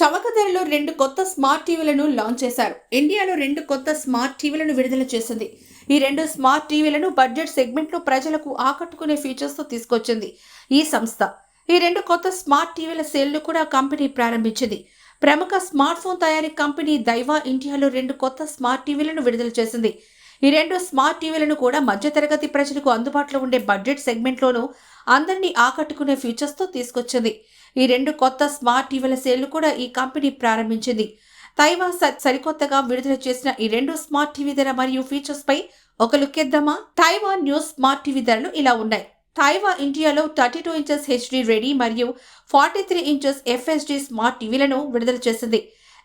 ఇండియాలో రెండు కొత్త స్మార్ట్ టీవీలను లాంచ్ చేశారు. ఇండియాలో రెండు కొత్త స్మార్ట్ టీవీలను విడుదల చేసింది. ఈ రెండు స్మార్ట్ టీవీలను బడ్జెట్ సెగ్మెంట్లో ప్రజలకు ఆకట్టుకునే ఫీచర్స్తో తీసుకొచ్చింది ఈ సంస్థ. ఈ రెండు కొత్త స్మార్ట్ టీవీల సేల్ను కూడా కంపెనీ ప్రారంభించింది. ప్రముఖ స్మార్ట్ ఫోన్ తయారీ కంపెనీ దైవా ఇండియాలో రెండు కొత్త స్మార్ట్ టీవీలను విడుదల చేసింది. ఈ రెండు స్మార్ట్ టీవీలను కూడా మధ్యతరగతి ప్రజలకు అందుబాటులో ఉండే బడ్జెట్ సెగ్మెంట్లోనూ అందరినీ ఆకట్టుకునే ఫీచర్స్తో తీసుకొచ్చింది. ఈ రెండు కొత్త స్మార్ట్ టీవీల సేల్ను కూడా ఈ కంపెనీ ప్రారంభించింది. తైవా సరికొత్తగా విడుదల చేసిన ఈ రెండు స్మార్ట్ టీవీ ధర మరియు ఫీచర్స్ పై ఒక లుక్ ఇద్దామా తైవాన్ న్యూస్ స్మార్ట్ టీవీ ధరలు ఇలా ఉన్నాయి. తైవా ఇండియాలో thirty two inches HD ready మరియు forty three inches FHD smart టీవీలను విడుదల చేసింది.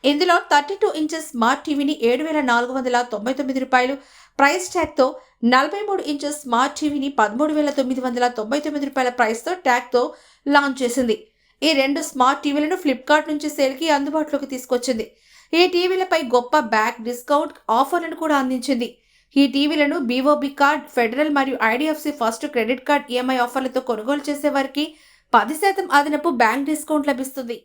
ఇందులో థర్టీ టూ ఇంచెస్ స్మార్ట్ టీవీని ఏడు వేల నాలుగు వందల తొంభై తొమ్మిది రూపాయలు. ప్రైస్ ట్యాగ్తో నలభై మూడు ఇంచెస్ స్మార్ట్ టీవీని పదమూడు వేల తొమ్మిది వందల తొంభై తొమ్మిది రూపాయల ప్రైస్తో ట్యాగ్తో లాంచ్ చేసింది. ఈ రెండు స్మార్ట్ టీవీలను ఫ్లిప్కార్ట్ నుంచి సేల్కి అందుబాటులోకి తీసుకొచ్చింది. ఈ టీవీలపై గొప్ప బ్యాక్ డిస్కౌంట్ ఆఫర్లను కూడా అందించింది. ఈ టీవీలను బీఓబీ కార్డ్ ఫెడరల్ మరియు IDFC first credit card EMI ఆఫర్లతో కొనుగోలు చేసే వారికి పది శాతం అదనపు బ్యాంక్ డిస్కౌంట్ లభిస్తుంది.